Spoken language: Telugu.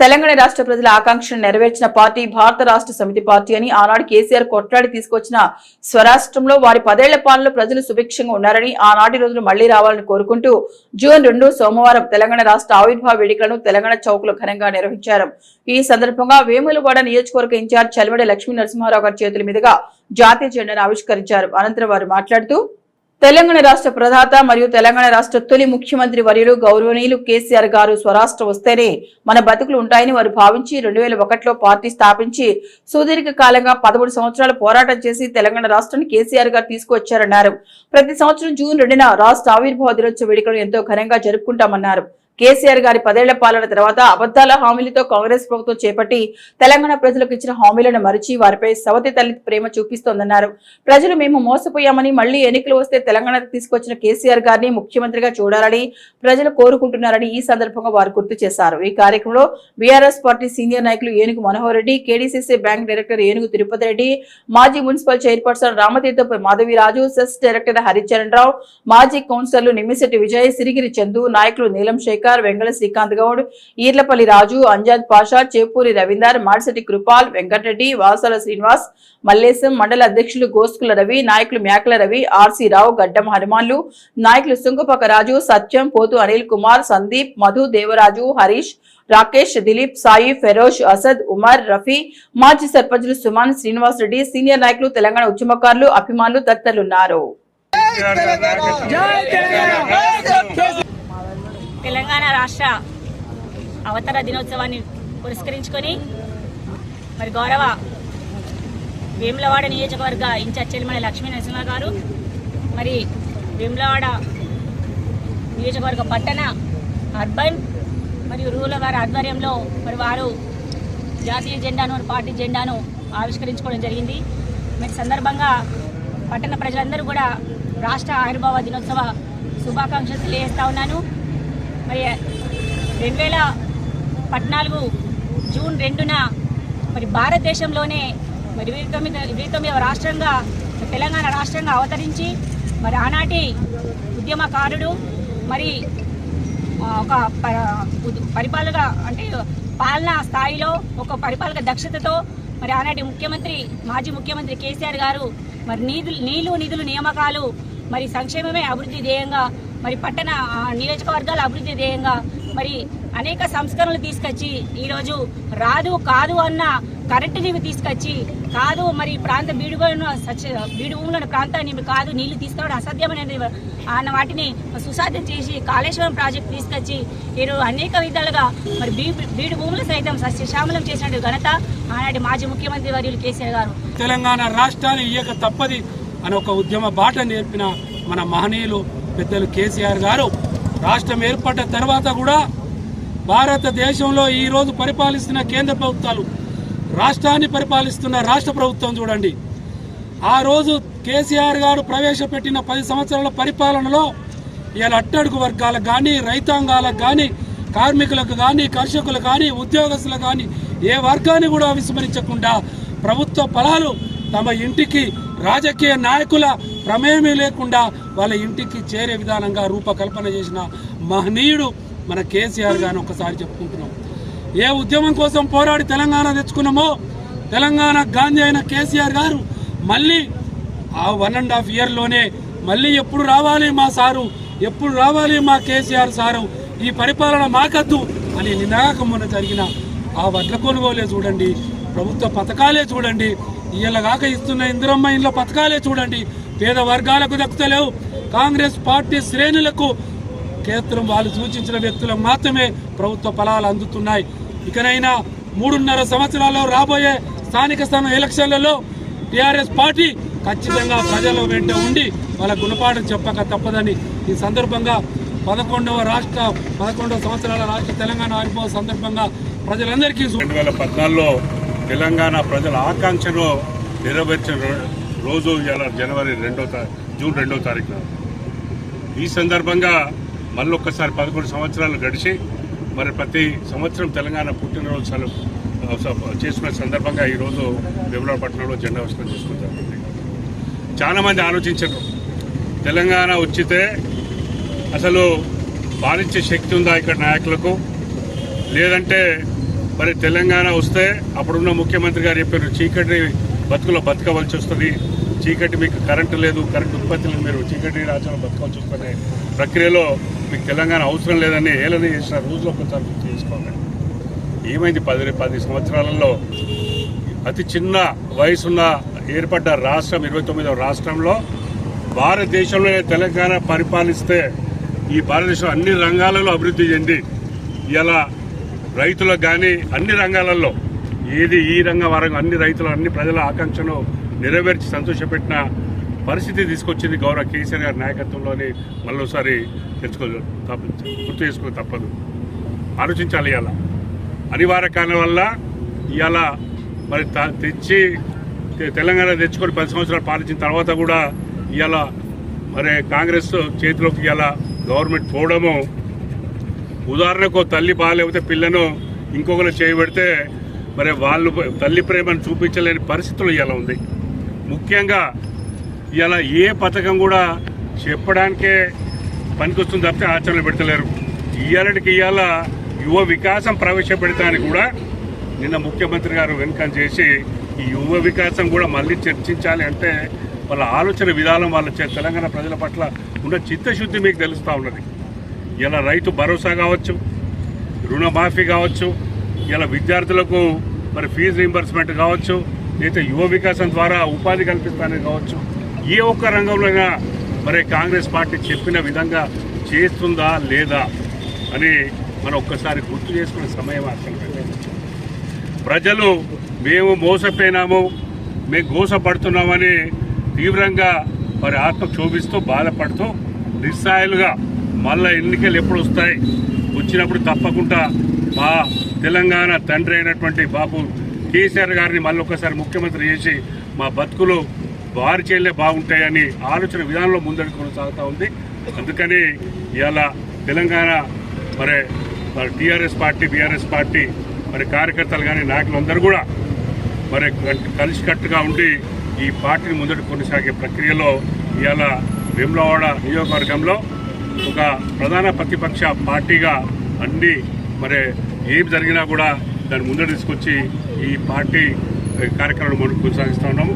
తెలంగాణ రాష్ట్ర ప్రజల ఆకాంక్షను నెరవేర్చిన పార్టీ భారత రాష్ట్ర సమితి పార్టీ అని ఆనాడు కేసీఆర్ కొట్లాడి తీసుకొచ్చిన స్వరాష్ట్రంలో వారి పదేళ్ళ పాలనలో ప్రజలు సుభిక్షంగా ఉన్నారని ఆనాటి రోజులు మళ్ళీ రావాలని కోరుకుంటూ జూన్ రెండు సోమవారం తెలంగాణ రాష్ట్ర ఆవిర్భావ వేడుకలను తెలంగాణ చౌక్లో ఘనంగా నిర్వహించారు. ఈ సందర్భంగా వేములవాడ నియోజకవర్గ ఇన్ఛార్జ్ చలిమడి లక్ష్మీ నరసింహారావు గారి చేతుల మీదుగా జాతీయ జెండాను ఆవిష్కరించారు. అనంతరం వారు మాట్లాడుతూ తెలంగాణ రాష్ట్ర ప్రధాత మరియు తెలంగాణ రాష్ట్ర తొలి ముఖ్యమంత్రి వర్యులు గౌరవనీయులు కేసీఆర్ గారు స్వరాష్ట్ర వస్తేనే మన బతుకులు ఉంటాయని వారు భావించి రెండు వేల ఒకటిలో పార్టీ స్థాపించి సుదీర్ఘ కాలంగా పదమూడు సంవత్సరాలు పోరాటం చేసి తెలంగాణ రాష్ట్రాన్ని కేసీఆర్ గారు తీసుకువచ్చారన్నారు. ప్రతి సంవత్సరం జూన్ రెండున రాష్ట్ర ఆవిర్భావ దినోత్సవ వేడుకలు ఎంతో ఘనంగా జరుపుకుంటామన్నారు. కేసీఆర్ గారి పదేళ్ళ పాలన తర్వాత అబద్దాల హామీలతో కాంగ్రెస్ ప్రభుత్వం చేపట్టి తెలంగాణ ప్రజలకు ఇచ్చిన హామీలను మరిచి వారిపై సవతి తల్లి ప్రేమ చూపిస్తోందన్నారు. ప్రజలు మేము మోసపోయామని మళ్ళీ ఎన్నికలు వస్తే తెలంగాణకు తీసుకొచ్చిన కేసీఆర్ గారిని ముఖ్యమంత్రిగా చూడాలని ప్రజలు కోరుకుంటున్నారని ఈ సందర్భంగా వారు గుర్తు చేశారు. ఈ కార్యక్రమంలో బీఆర్ఎస్ పార్టీ సీనియర్ నాయకులు Enugu Manohar Reddy KDCC bank director Enugu Tirupati Reddy మాజీ municipal chairperson Ramatheerthapu Madhaviraju CESS director Haricharan Rao మాజీ కౌన్సిలర్లు నిమ్మిశెట్టి విజయ్ సిరిగిరి చందు నాయకులు నీలం శేఖర్ వెంగళ శ్రీకాంత్ గౌడ్ ఈర్లపల్లి రాజు అంజాద్ పాషా చేపూరి రవీందర్ మాడిశెట్టి కృపాల్ వెంకటరెడ్డి వాసాల శ్రీనివాస్ మల్లేశం మండల అధ్యక్షులు గోస్కుల రవి నాయకులు మేకల రవి ఆర్సీ రావు గడ్డం హనుమాన్లు నాయకులు సుంగపక రాజు సత్యం పోతు అనిల్ కుమార్ సందీప్ మధు దేవరాజు హరీష్ రాకేష్ దిలీప్ సాయి ఫెరోజ్ అసద్ ఉమర్ రఫీ మాజీ సర్పంచులు సుమన్ శ్రీనివాస్ రెడ్డి సీనియర్ నాయకులు తెలంగాణ ఉద్యమకారులు అభిమానులు తదితరులున్నారు తెలంగాణ రాష్ట్ర అవతర దినోత్సవాన్ని పురస్కరించుకొని మరి గౌరవ వేములవాడ నియోజకవర్గ ఇన్ఛార్జ్ చెల్లిమల లక్ష్మీ నరసింహ గారు మరి వేములవాడ నియోజకవర్గ పట్టణ అర్బన్ మరియు రూరల్ వారి ఆధ్వర్యంలో మరి వారు జాతీయ జెండాను పార్టీ జెండాను ఆవిష్కరించుకోవడం జరిగింది. మరి సందర్భంగా పట్టణ ప్రజలందరూ కూడా రాష్ట్ర ఆవిర్భావ దినోత్సవ శుభాకాంక్షలు తెలియజేస్తా ఉన్నాను. మరి రెండు వేల పద్నాలుగు జూన్ రెండున మరి భారతదేశంలోనే మరి ఇరవై తొమ్మిది ఇరవై తొమ్మిదవ రాష్ట్రంగా తెలంగాణ రాష్ట్రంగా అవతరించి మరి ఆనాటి ఉద్యమకారుడు మరి ఒక ప- పరిపాలక అంటే పాలనా స్థాయిలో ఒక పరిపాలక దక్షతతో మరి ఆనాటి ముఖ్యమంత్రి మాజీ ముఖ్యమంత్రి కేసీఆర్ గారు మరి నీధులు నీళ్ళు నిధులు నియామకాలు మరి సంక్షేమమే అభివృద్ధి ధ్యేయంగా మరి పట్టణ ఆ, నియోజకవర్గాల అభివృద్ధి ధ్యేయంగా మరి అనేక సంస్కరణలు తీసుకొచ్చి ఈరోజు రాదు కాదు అన్న కరెంటు నీవు తీసుకొచ్చి కాదు మరి ప్రాంత బీడుగలను సచ్ బీడు భూములను ప్రాంతాన్ని కాదు నీళ్ళు తీసుకోవడం అసాధ్యమనేది అన్న వాటిని సుసాధ్యం చేసి కాళేశ్వరం ప్రాజెక్టు తీసుకొచ్చి ఈరోజు అనేక విధాలుగా మరి బీ బీడు భూములు సైతం సస్యశ్యామలం చేసినట్టు ఘనత ఆనాటి మాజీ ముఖ్యమంత్రి వర్యులు కేసీఆర్ గారు. తెలంగాణ రాష్ట్రాన్ని ఇయ్యక తప్పది అని ఒక ఉద్యమ బాట నేర్పిన మన మహనీయులు పెద్దలు కేసీఆర్ గారు రాష్ట్రం ఏర్పడ్డ తర్వాత కూడా భారతదేశంలో ఈ రోజు పరిపాలిస్తున్న కేంద్ర ప్రభుత్వాలు రాష్ట్రాన్ని పరిపాలిస్తున్న రాష్ట్ర ప్రభుత్వం చూడండి. ఆ రోజు కేసీఆర్ గారు ప్రవేశపెట్టిన పది సంవత్సరాల పరిపాలనలో ఇలా అట్టడుగు వర్గాలకు కానీ రైతాంగాలకు కానీ కార్మికులకు కానీ కర్షకులు కానీ ఉద్యోగస్తులకు కానీ ఏ వర్గాన్ని కూడా విస్మరించకుండా ప్రభుత్వ ఫలాలు తమ ఇంటికి రాజకీయ నాయకుల ప్రమేయమే లేకుండా వాళ్ళ ఇంటికి చేరే విధానంగా రూపకల్పన చేసిన మహనీయుడు మన కేసీఆర్ గారిని ఒకసారి చెప్పుకుంటున్నాం. ఏ ఉద్యమం కోసం పోరాడి తెలంగాణ తెచ్చుకున్నామో తెలంగాణ గాంధీ అయిన కేసీఆర్ గారు మళ్ళీ ఆ వన్ అండ్ హాఫ్ ఇయర్లోనే మళ్ళీ ఎప్పుడు రావాలి మా సారు ఎప్పుడు రావాలి మా కేసీఆర్ సారు ఈ పరిపాలన మాకద్దు అని నినాకం మొన్న జరిగిన ఆ వడ్ల కొనుగోలే చూడండి ప్రభుత్వ పథకాలే చూడండి ఇళ్ళగాక ఇస్తున్న ఇందిరమ్మ ఇండ్ల పథకాలే చూడండి పేద వర్గాలకు దక్కుతలేవు. కాంగ్రెస్ పార్టీ శ్రేణులకు కేంద్రం వాళ్ళు సూచించిన వ్యక్తులకు మాత్రమే ప్రభుత్వ ఫలాలు అందుతున్నాయి. ఇకనైనా మూడున్నర సంవత్సరాల్లో రాబోయే స్థానిక స్థానం ఎలక్షన్లలో టీఆర్ఎస్ పార్టీ ఖచ్చితంగా ప్రజల వెంట ఉండి వాళ్ళ గుణపాఠం చెప్పక తప్పదని ఈ సందర్భంగా పదకొండవ రాష్ట్ర పదకొండవ సంవత్సరాల రాష్ట్ర తెలంగాణ ఆవిర్భావ సందర్భంగా ప్రజలందరికీ రెండు వేల పద్నాలుగులో తెలంగాణ ప్రజల ఆకాంక్షను నెరవేర్చిన రోజు జనవరి రెండో జూన్ రెండో తారీఖున. ఈ సందర్భంగా మళ్ళొక్కసారి పదకొండు సంవత్సరాలు గడిచి మరి ప్రతి సంవత్సరం తెలంగాణ పుట్టినరోజు సెలవు చేసుకునే సందర్భంగా ఈరోజు పట్టణంలో జెండా ఆవిష్కరణ చేసుకుంటారు చాలామంది ఆలోచించరు. తెలంగాణ వచ్చితే అసలు పాలించే శక్తి ఉందా ఇక్కడ నాయకులకు? లేదంటే మరి తెలంగాణ వస్తే అప్పుడున్న ముఖ్యమంత్రి గారు చెప్పారు చీకటి బతుకులో బతకవలసి వస్తుంది. చీకటి మీకు కరెంటు లేదు కరెంటు ఉత్పత్తి లేదు మీరు చీకటి రాజ్యంలో బతకవలసి వస్తుంది. ప్రక్రియలో మీకు తెలంగాణ అవసరం లేదని ఏలని చేసిన రోజులు ఒకసారి గుర్తు చేసుకోవాలి ఏమైంది? పది పది సంవత్సరాలలో అతి చిన్న వయసున్న ఏర్పడ్డ రాష్ట్రం ఇరవై తొమ్మిదవ రాష్ట్రంలో భారతదేశంలోనే తెలంగాణ పరిపాలిస్తే ఈ భారతదేశం అన్ని రంగాలలో అభివృద్ధి చెంది. ఇలా రైతులకు కానీ అన్ని రంగాలలో ఏది ఈ రంగం వరంగం అన్ని రైతుల అన్ని ప్రజల ఆకాంక్షను నెరవేర్చి సంతోషపెట్టిన పరిస్థితి తీసుకొచ్చింది గౌరవ కేసీఆర్ గారి నాయకత్వంలోని మళ్ళీసారి తెలుసుకో తప్ప గుర్తు చేసుకో తప్పదు. ఆలోచించాలి ఇలా అనివార్య కారణం వల్ల ఇవాళ మరి త- తెచ్చి తెలంగాణ తెచ్చుకొని పది సంవత్సరాలు పాలించిన తర్వాత కూడా ఇవాళ మరి కాంగ్రెస్ చేతిలోకి ఇవాళ గవర్నమెంట్ పోవడము ఉదాహరణకు తల్లి బాగాలేకపోతే పిల్లను ఇంకొకరు చేయబెడితే మరి వాళ్ళు తల్లి ప్రేమను చూపించలేని పరిస్థితులు ఇలా ఉంది. ముఖ్యంగా ఇలా ఏ పథకం కూడా చెప్పడానికే పనికొస్తుంది తప్పితే ఆచరణ పెడతలేరు. ఇయ్యాలకి ఇవాళ యువ వికాసం ప్రవేశపెడతానికి కూడా నిన్న ముఖ్యమంత్రి గారు వెనుకం చేసి ఈ యువ వికాసం కూడా మళ్ళీ చర్చించాలి అంటే వాళ్ళ ఆలోచన విధానం వాళ్ళ చే- తెలంగాణ ప్రజల పట్ల ఉన్న చిత్తశుద్ధి మీకు తెలుస్తూ ఉన్నది. ఇలా రైతు భరోసా కావచ్చు రుణమాఫీ కావచ్చు ఇలా విద్యార్థులకు మరి ఫీజు రీంబర్స్మెంట్ కావచ్చు లేదా యువ వికాసం ద్వారా ఉపాధి కల్పిస్తానని కావచ్చు ఏ ఒక్క రంగంలోనైనా మరి కాంగ్రెస్ పార్టీ చెప్పిన విధంగా చేస్తుందా లేదా అని మనం ఒక్కసారి గుర్తు చేసుకునే సమయం అసలు ప్రజలు మేము మోసపోయినాము మేము గోసపడుతున్నామని తీవ్రంగా మరి ఆత్మ క్షోభిస్తూ బాధపడుతూ నిస్సాయులుగా మళ్ళీ ఎన్నికలు ఎప్పుడు వస్తాయి వచ్చినప్పుడు తప్పకుండా మా తెలంగాణ తండ్రి అయినటువంటి బాబు కేసీఆర్ గారిని మళ్ళీ ఒకసారి ముఖ్యమంత్రి చేసి మా బతుకులు వారి చేయాలే బాగుంటాయని ఆలోచన విధానంలో ముందడుగు కొనసాగుతూ ఉంది. అందుకని ఇవాళ తెలంగాణ మరి మరి టీఆర్ఎస్ పార్టీ బీఆర్ఎస్ పార్టీ మరి కార్యకర్తలు కానీ నాయకులందరూ కూడా మరి కలిసికట్టుగా ఉండి ఈ పార్టీని ముందడు కొనసాగే ప్రక్రియలో ఇవాళ వేములవాడ నియోజకవర్గంలో ఒక ప్రధాన ప్రతిపక్ష పార్టీగా అన్ని మరి ఏం జరిగినా కూడా దాన్ని ముందు తీసుకొచ్చి ఈ పార్టీ కార్యక్రమాలు మనం కొనసాగిస్తూ ఉన్నాము.